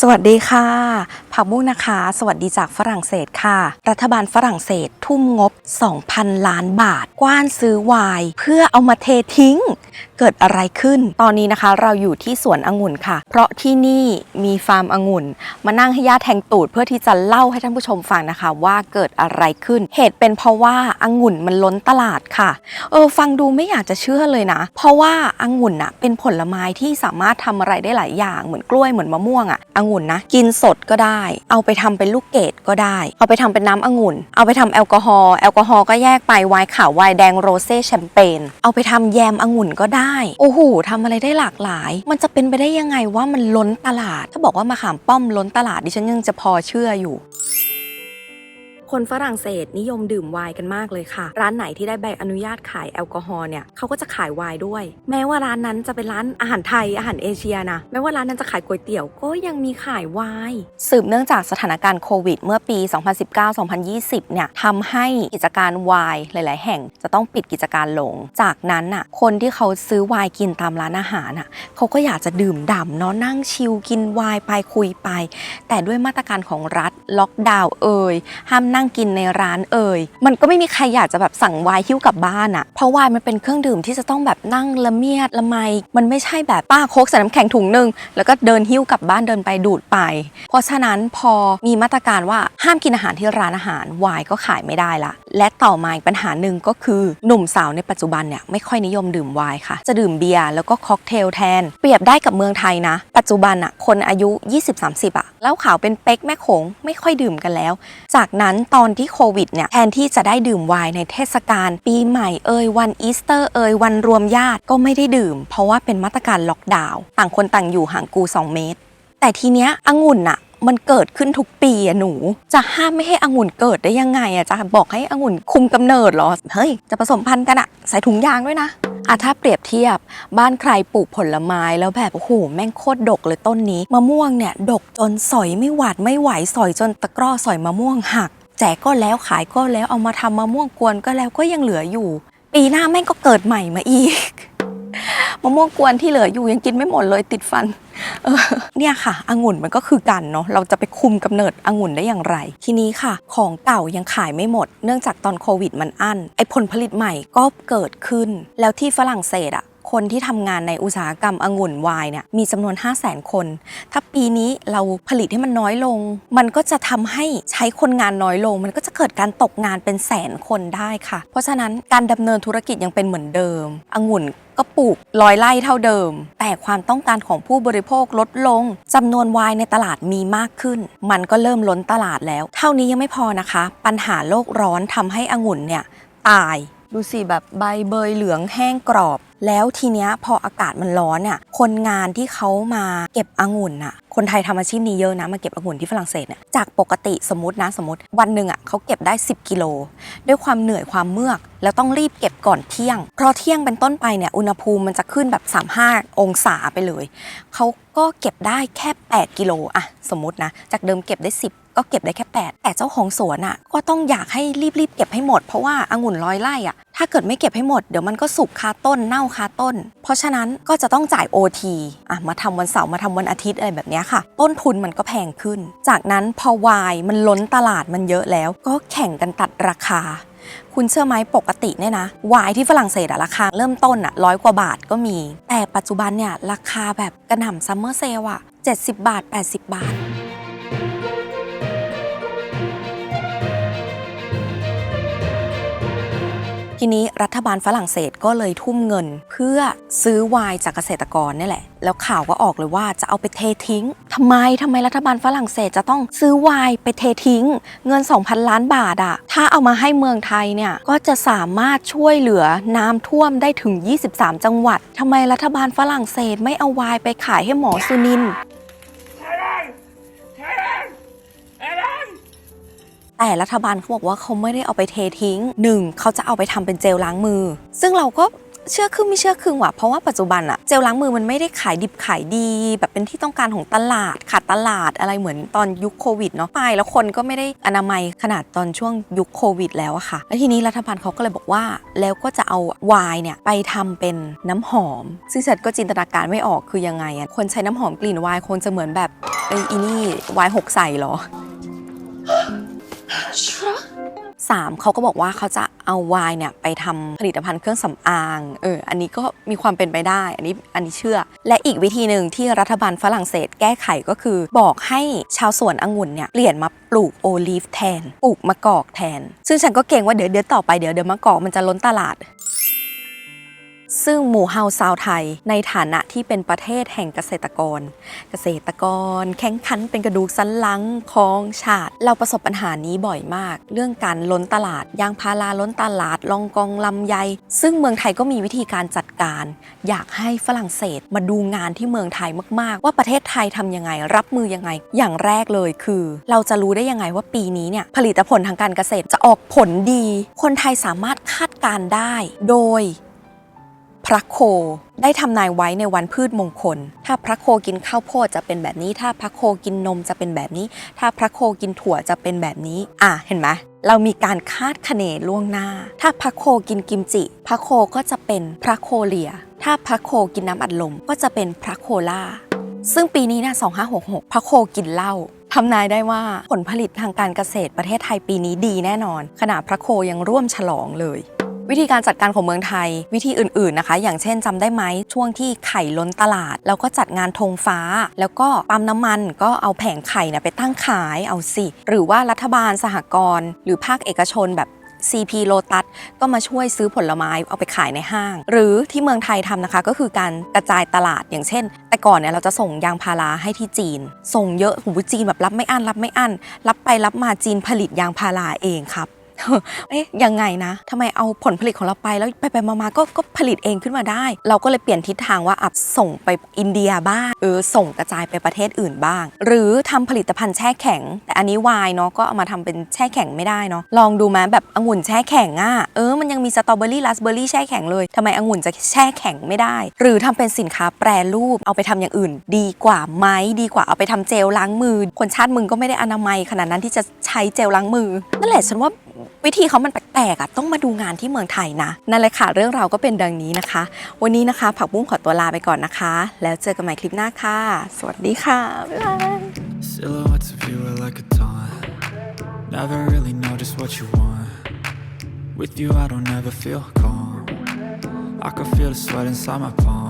สวัสดีค่ะ ผักบุ้งนะคะ สวัสดีจากฝรั่งเศสค่ะ รัฐบาลฝรั่งเศสทุ่มงบ 2,000 ล้านบาท กว้านซื้อไวน์เพื่อเอามาเททิ้ง เกิดอะไรขึ้น ตอนนี้นะคะ เราอยู่ที่สวนองุ่นค่ะ เพราะที่นี่มีฟาร์มองุ่น มานั่งให้ญาติแทงตูดเพื่อที่จะเล่าให้ท่านผู้ชมฟังนะคะ ว่าเกิดอะไรขึ้น เหตุเป็นเพราะว่าองุ่นมันล้นตลาดค่ะ เออฟังดูไม่อยากจะเชื่อเลยนะ เพราะว่าองุ่นอะเป็นผลไม้ที่สามารถทำอะไรได้หลายอย่างเหมือนกล้วยเหมือนมะม่วงอะองุ่นนะกินสดก็ได้เอาไปทำเป็นลูกเกดก็ได้ เอาไปทำเป็นน้ำองุ่น เอาไปทำแอลกอฮอล์แอลกอฮอล์ก็แยกไปไวน์ขาวไวน์แดงโรเซ่แชมเปญเอาไปทำแยมองุ่นก็ได้ โอ้โหทำอะไรได้หลากหลาย มันจะเป็นไปได้ยังไงว่ามันล้นตลาด ถ้าบอกว่ามะขามป้อมล้นตลาดดิฉันยังจะพอเชื่ออยู่ คนฝรั่งเศสนิยมดื่มไวน์กันมากเลยค่ะ ร้านไหนที่ได้ใบอนุญาตขายแอลกอฮอล์เนี่ยเขาก็จะขายไวน์ด้วย แม้ว่าร้านนั้นจะเป็นร้านอาหารไทยอาหารเอเชียนะแม้ว่าร้านนั้นจะขายก๋วยเตี๋ยวก็ยังมีขายไวน์สืบเนื่องจากสถานการณ์โควิด เมื่อปี 2019-2020 เนี่ยทำให้กิจการไวน์หลาย ๆ แห่งจะต้องปิดกิจการลง จากนั้นน่ะคนที่เขาซื้อไวน์กินตามร้านอาหารน่ะเขาก็อยากจะดื่มด่ำเนาะนั่งชิลกินไวน์ไปคุยไป แต่ด้วยมาตรการของรัฐล็อกดาวน์เอ่ยห้ามนั่งกินในร้านเอ่ยมันก็ไม่มีใครอยากจะแบบสั่งไวน์หิ้วกลับบ้านอะเพราะไวน์มันเป็นเครื่องดื่มที่จะต้องแบบนั่งละเมียดละไม มันไม่ใช่แบบป้าโคกใส่น้ำแข็งถุงหนึ่งแล้วก็เดินหิ้วกลับบ้านเดินไปดูดไป เพราะฉะนั้นพอมีมาตรการว่าห้ามกินอาหารที่ร้านอาหารไวน์ก็ขายไม่ได้ละ และต่อมาอีกปัญหาหนึ่งก็คือหนุ่มสาวในปัจจุบันเนี่ยไม่ค่อยนิยมดื่มไวน์ค่ะ จะดื่มเบียร์แล้วก็ค็อกเทลแทน เปรียบได้กับเมืองไทยนะ ปัจจุบันอะคนอายุ 20-30อะแล้วขาวเป็นเป๊กแม่โขงไม่ค่อยดื่มกันแล้ว จากนั้นตอนที่โควิดเนี่ยแทนที่จะได้ดื่มไวน์ในเทศกาลปีใหม่เอ่ยวันอีสเตอร์เอ่ยวันรวมญาติก็ไม่ได้ดื่ม เพราะว่าเป็นมาตรการล็อกดาวน์ต่างคนต่างอยู่ห่างกู 2 เมตรแต่ทีเนี้ยองุ่นอะ มันเกิดขึ้นทุกปีอะหนู จะห้ามไม่ให้องุ่นเกิดได้ยังไงอะจะบอกให้องุ่นคุมกำเนิดเหรอ เฮ้ย จะผสมพันธุ์กันอะใส่ถุงยางด้วยนะอะถ้าเปรียบเทียบบ้านใครปลูกผลไม้แล้วแบบโอ้โหแม่งโคตรดกเลยต้นนี้มะม่วงเนี่ย ดกจนสอยไม่หวาดไม่ไหวสอยจนตะกร้อสอยมะม่วงหัก แจกก็แล้วขายก็แล้วเอามาทำมะม่วงกวนก็แล้วก็ยังเหลืออยู่ ปีหน้าแม่งก็เกิดใหม่มาอีก มะม่วงกวนที่เหลืออยู่ยังกินไม่หมดเลยติดฟันเออเนี่ยค่ะองุ่นมันก็คือกันเนาะเราจะไปคุมกำเนิดองุ่นได้อย่างไร ทีนี้ค่ะ ของเก่ายังขายไม่หมด เนื่องจากตอนโควิดมันอั้นไอผลผลิตใหม่ก็เกิดขึ้น แล้วที่ฝรั่งเศสอะ คนที่ทำงานในอุตสาหกรรมองุ่นไวน์เนี่ยมีจำนวน 5 0 0 0 0 0คน ถ้าปีนี้เราผลิตให้มันน้อยลง มันก็จะทำให้ใช้คนงานน้อยลง มันก็จะเกิดการตกงานเป็นแสนคนได้ค่ะ เพราะฉะนั้นการดำเนินธุรกิจยังเป็นเหมือนเดิมองุ่นก็ปลูกร้อยไร่เท่าเดิม แต่ความต้องการของผู้บริโภคลดลงจำนวนไวน์ในตลาดมีมากขึ้น มันก็เริ่มล้นตลาดแล้ว เท่านี้ยังไม่พอนะคะ ปัญหาโลกร้อนทำให้องุ่นเนี่ยตาย ดูสิแบบใบเบยเหลืองแห้งกรอบ แล้วทีเนี้ยพออากาศมันร้อนเนี่ยคนงานที่เขามาเก็บองุ่นน่ะคนไทยทำอาชีพนี้เยอะนะมาเก็บองุ่นที่ฝรั่งเศสเนี่ยจากปกติสมมตินะสมมติวันหนึ่งอะเขาเก็บได้ 10 กิโล ด้วยความเหนื่อยความเมือก แล้วต้องรีบเก็บก่อนเที่ยง เพราะเที่ยงเป็นต้นไปเนี่ยอุณหภูมิมันจะขึ้นแบบ 35 องศาไปเลยเขาก็เก็บได้แค่ 8 กิโลอะสมมตินะจากเดิมเก็บได้ 10ก็เก็บได้แค่ 8 แต่เจ้าของสวนอะก็ต้องอยากให้รีบๆเก็บให้หมดเพราะว่าองุ่นร้อยไร่อะ ถ้าเกิดไม่เก็บให้หมดเดี๋ยวมันก็สุกคาต้นเน่าคาต้น เพราะฉะนั้นก็จะต้องจ่าย OT อะมาทำวันเสาร์มาทำวันอาทิตย์อะไรแบบนี้ค่ะ ต้นทุนมันก็แพงขึ้น จากนั้นพอวายมันล้นตลาดมันเยอะแล้ว ก็แข่งกันตัดราคา คุณเชื่อไหมปกติเนี่ยนะวายที่ฝรั่งเศสอะราคาเริ่มต้นอะร้อยกว่าบาทก็มี แต่ปัจจุบันเนี่ยราคาแบบกระหน่ำซัมเมอร์เซลอะ70 บาท 80 บาท ทีนี้รัฐบาลฝรั่งเศสก็เลยทุ่มเงิน เพื่อซื้อไวน์จากเกษตรกรนี่แหละ แล้วข่าวก็ออกเลยว่าจะเอาไปเททิ้งทำไมทำไมรัฐบาลฝรั่งเศสจะต้องซื้อไวน์ไปเททิ้ง เงิน 2,000 ล้านบาทอะถ้าเอามาให้เมืองไทยเนี่ยก็จะสามารถช่วยเหลือน้ำท่วมได้ถึง 23 จังหวัดทำไมรัฐบาลฝรั่งเศสไม่เอาไวน์ไปขายให้หมอสุนิน แต่รัฐบาลเขาบอกว่าเขาไม่ได้เอาไปเททิ้งหนึ่งเขาจะเอาไปทำเป็นเจลล้างมือ ซึ่งเราก็เชื่อครึ่งไม่เชื่อครึ่งว่ะเพราะว่าปัจจุบันอะเจลล้างมือมันไม่ได้ขายดิบขายดี แบบเป็นที่ต้องการของตลาดขาดตลาดอะไรเหมือนตอนยุคโควิดเนาะไปแล้วคนก็ไม่ได้อนามัยขนาดตอนช่วงยุคโควิดแล้วอะค่ะ แล้วทีนี้รัฐบาลเขาก็เลยบอกว่า แล้วก็จะเอาวน์เนี่ยไปทำเป็นน้ำหอม ซึ่งฉันก็จินตนาการไม่ออกคือยังไงอะคนใช้น้ำหอมกลิ่นวน์คงจะเหมือนแบบเอ้อีนี่วน์หกใส่เหรอ สามเขาก็บอกว่าเขาจะเอาไวน์เนี่ยไปทำผลิตภัณฑ์เครื่องสำอาง เออ อันนี้ก็มีความเป็นไปได้ อันนี้ อันนี้เชื่อ และอีกวิธีหนึ่งที่รัฐบาลฝรั่งเศสแก้ไขก็คือ บอกให้ชาวสวนองุ่นเนี่ยเปลี่ยนมาปลูกโอลีฟแทน ปลูกมะกอกแทน ซึ่งฉันก็เก่งว่าเดี๋ยวเดี๋ยวต่อไปเดี๋ยวเดี๋ยวมะกอกมันจะล้นตลาด ซึ่งหมู่เฮาซาวไทย ในฐานะที่เป็นประเทศแห่งเกษตรกร เกษตรกร แข่งขันเป็นกระดูกสันหลังของชาติ เราประสบปัญหานี้บ่อยมาก เรื่องการล้นตลาดยางพาราล้นตลาดลองกองลำไย ซึ่งเมืองไทยก็มีวิธีการจัดการ อยากให้ฝรั่งเศสมาดูงานที่เมืองไทยมาก ๆ ว่าประเทศไทยทำยังไง รับมือยังไง อย่างแรกเลยคือ เราจะรู้ได้ยังไงว่าปีนี้เนี่ยผลิตผลทางการเกษตรจะออกผลดี คนไทยสามารถคาดการณ์ได้ โดย พระโคได้ทำนายไว้ในวันพืชมงคล ถ้าพระโคกินข้าวโพดจะเป็นแบบนี้ ถ้าพระโคกินนมจะเป็นแบบนี้ ถ้าพระโคกินถั่วจะเป็นแบบนี้ อะ เห็นไหมเรามีการคาดคะเนล่วงหน้า ถ้าพระโคกินกิมจิ พระโคก็จะเป็นพระโคเลีย ถ้าพระโคกินน้ำอัดลมก็จะเป็นพระโคล่า ซึ่งปีนี้นี่ย2566 พระโคกินเหล้าทำนายได้ว่าผลผลิตทางการเกษตรประเทศไทยปีนี้ดีแน่นอน ขณะพระโคยังร่วมฉลองเลย วิธีการจัดการของเมืองไทย วิธีอื่นๆนะคะ อย่างเช่นจำได้ไหมช่วงที่ไข่ล้นตลาด แล้วก็จัดงานธงฟ้า แล้วก็ปั๊มน้ำมันก็เอาแผงไข่เนี่ยไปตั้งขายเอาสิ หรือว่ารัฐบาลสหกรณ์หรือภาคเอกชนแบบ CP Lotus ก็มาช่วยซื้อผลไม้เอาไปขายในห้าง หรือที่เมืองไทยทำนะคะ ก็คือการกระจายตลาดอย่างเช่น แต่ก่อนเนี่ยเราจะส่งยางพาราให้ที่จีน ส่งเยอะหูจีนแบบรับไม่อั้นรับไม่อั้นรับไปรับมาจีนผลิตยางพาราเองครับ เอ๊ะยังไงนะทำไมเอาผลผลิตของเราไปแล้วไปไปมาๆก็ก็ผลิตเองขึ้นมาได้ เราก็เลยเปลี่ยนทิศทางว่าอับส่งไปอินเดียบ้างเออส่งกระจายไปประเทศอื่นบ้าง หรือทำผลิตภัณฑ์แช่แข็ง แต่อันนี้วายเนาะก็เอามาทำเป็นแช่แข็งไม่ได้เนาะลองดูไหมแบบองุ่นแช่แข็งอะเออมันยังมีสตรอเบอรี่ราสเบอรี่แช่แข็งเลยทำไมองุ่นจะแช่แข็งไม่ได้ หรือทำเป็นสินค้าแปรรูปเอาไปทำอย่างอื่น ดีกว่าไหมดีกว่าเอาไปทำเจลล้างมือ คนชาติมึงก็ไม่ได้อนามัยขนาดนั้นที่จะใช้เจลล้างมือนั่นแหละฉันว่า วิธีเขามันแปลกๆอะต้องมาดูงานที่เมืองไทยนะ นั่นเลยค่ะ เรื่องราวก็เป็นดังนี้นะคะ วันนี้นะคะ ผักบุ้งขอตัวลาไปก่อนนะคะ แล้วเจอกันใหม่คลิปหน้าค่ะ สวัสดีค่ะ บ๊ายบาย Silhouettes of you are like a taunt. Never really know just what you want. With you, I don't ever feel calm. I can feel the sweat inside my palm